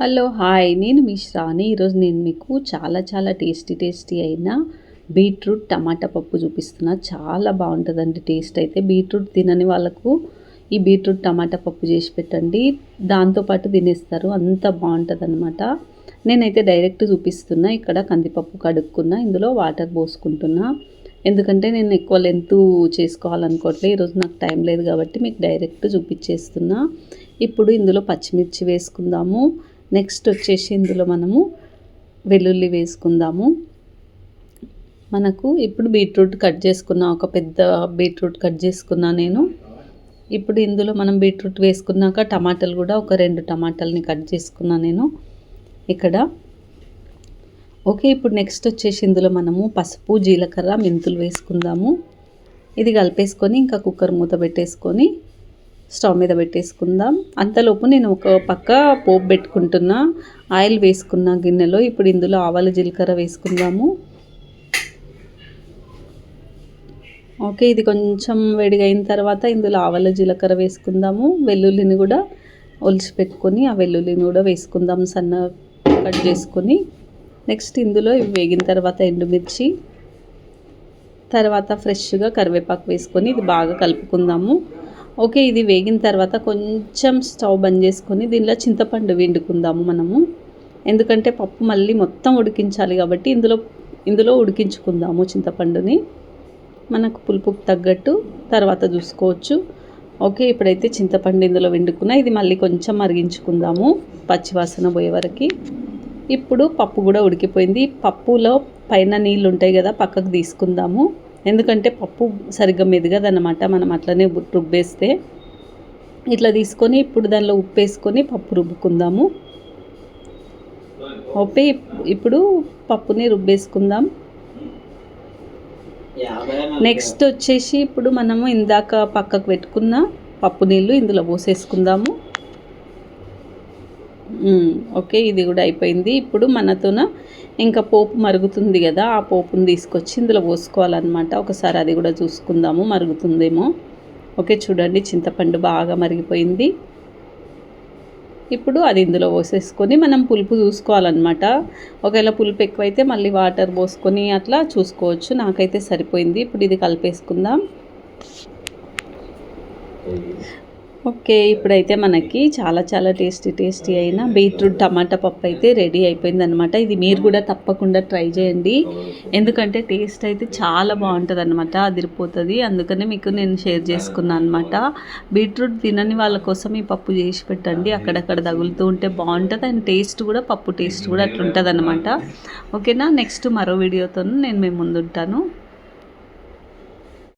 Hello hi. నేను మీ శ్రావణి. ఈరోజు నేను మీకు చాలా చాలా టేస్టీ టేస్టీ అయిన బీట్రూట్ టమాటా పప్పు చూపిస్తున్నా. చాలా బాగుంటుందండి టేస్ట్ అయితే. బీట్రూట్ తినని వాళ్ళకు ఈ బీట్రూట్ టమాటా పప్పు చేసి పెట్టండి. దాంతోపాటు తినేస్తారు. అంత బాగుంటుంది అనమాట నేనైతే డైరెక్ట్ చూపిస్తున్నా. ఇక్కడ కందిపప్పు కడుక్కున్నా. ఇందులో వాటర్ పోసుకుంటున్నా. ఎందుకంటే నేను ఎక్కువ లెంత్ చేసుకోవాలనుకోవట్లే. ఈరోజు నాకు టైం లేదు కాబట్టి మీకు డైరెక్ట్ చూపించేస్తున్నా. ఇప్పుడు ఇందులో పచ్చిమిర్చి వేసుకుందాము. నెక్స్ట్ వచ్చేసి ఇందులో మనము వెల్లుల్లి వేసుకుందాము. మనకు ఇప్పుడు బీట్రూట్ కట్ చేసుకున్న ఒక పెద్ద బీట్రూట్ కట్ చేసుకున్నా నేను. ఇప్పుడు ఇందులో మనం బీట్రూట్ వేసుకున్నాక టమాటాలు కూడా ఒక రెండు టమాటాలని కట్ చేసుకున్నా నేను. ఇక్కడ. ఓకే ఇప్పుడు నెక్స్ట్ వచ్చేసి ఇందులో మనము పసుపు జీలకర్ర మెంతులు వేసుకుందాము. ఇది కలిపేసుకొని ఇంకా కుక్కర్ మూత పెట్టేసుకొని స్టవ్ మీద పెట్టేసుకుందాం. అంతలోపు నేను ఒక పక్క పోపు పెట్టుకుంటున్నా. ఆయిల్ వేసుకున్న గిన్నెలో ఇప్పుడు ఇందులో ఆవాలు జీలకర్ర వేసుకుందాము. ఓకే ఇది కొంచెం వేడిగైన తర్వాత ఇందులో ఆవాల జీలకర్ర వేసుకుందాము. వెల్లుల్లిని కూడా ఒలిచి పెట్టుకొని ఆ వెల్లుల్లిని కూడా వేసుకుందాం సన్న కట్ చేసుకొని. నెక్స్ట్ ఇందులో ఇవి వేగిన తర్వాత ఎండుమిర్చి తర్వాత ఫ్రెష్గా కరివేపాకు వేసుకొని ఇది బాగా కలుపుకుందాము. ఓకే ఇది వేగిన తర్వాత కొంచెం స్టవ్ బంద్ చేసుకొని దీనిలో చింతపండు వండుకుందాము మనము. ఎందుకంటే పప్పు మళ్ళీ మొత్తం ఉడికించాలి కాబట్టి ఇందులో ఇందులో ఉడికించుకుందాము చింతపండుని. మనకు పులుపుకు తగ్గట్టు తర్వాత చూసుకోవచ్చు. ఓకే ఇప్పుడైతే చింతపండు ఇందులో వండుకున్నా ఇది మళ్ళీ కొంచెం మరిగించుకుందాము పచ్చివాసన పోయే వరకు. ఇప్పుడు పప్పు కూడా ఉడికిపోయింది. పప్పులో పైన నీళ్ళు ఉంటాయి కదా పక్కకు తీసుకుందాము. ఎందుకంటే పప్పు సరిగ్గా మెదగదన్నమాట. మనం అట్లనే రుబ్బేస్తే ఇట్లా తీసుకొని ఇప్పుడు దానిలో ఉప్పు వేసుకొని పప్పు రుబ్బుకుందాము. ఓపే ఇప్పుడు పప్పుని రుబ్బేసుకుందాం. నెక్స్ట్ వచ్చేసి ఇప్పుడు మనము ఇందాక పక్కకు పెట్టుకున్న పప్పు నీళ్ళు ఇందులో పోసేసుకుందాము. ఓకే ఇది కూడా అయిపోయింది. ఇప్పుడు మనతోన ఇంకా పోపు మరుగుతుంది కదా ఆ పోపుని తీసుకొచ్చి ఇందులో పోసుకోవాలన్నమాట. ఒకసారి అది కూడా చూసుకుందాము మరుగుతుందేమో. ఓకే చూడండి చింతపండు బాగా మరిగిపోయింది. ఇప్పుడు అది ఇందులో పోసేసుకొని మనం పులుపు చూసుకోవాలన్నమాట. ఒకవేళ పులుపు ఎక్కువైతే మళ్ళీ వాటర్ పోసుకొని అట్లా చూసుకోవచ్చు. నాకైతే సరిపోయింది. ఇప్పుడు ఇది కలిపేసుకుందాం. ఓకే ఇప్పుడైతే మనకి చాలా చాలా టేస్టీ టేస్టీ అయిన బీట్రూట్ టమాటా పప్పు అయితే రెడీ అయిపోయింది అనమాట ఇది మీరు కూడా తప్పకుండా ట్రై చేయండి. ఎందుకంటే టేస్ట్ అయితే చాలా బాగుంటుంది అనమాట అదిరిపోతుంది. అందుకనే మీకు నేను షేర్ చేసుకున్నాను అనమాట బీట్రూట్ తినని వాళ్ళ కోసం ఈ పప్పు చేసి పెట్టండి. అక్కడక్కడ తగులుతూ ఉంటే బాగుంటుంది. అండ్ టేస్ట్ కూడా పప్పు టేస్ట్ కూడా అట్లా ఉంటుంది అనమాట ఓకేనా? నెక్స్ట్ మరో వీడియోతో నేను మేము ముందుంటాను.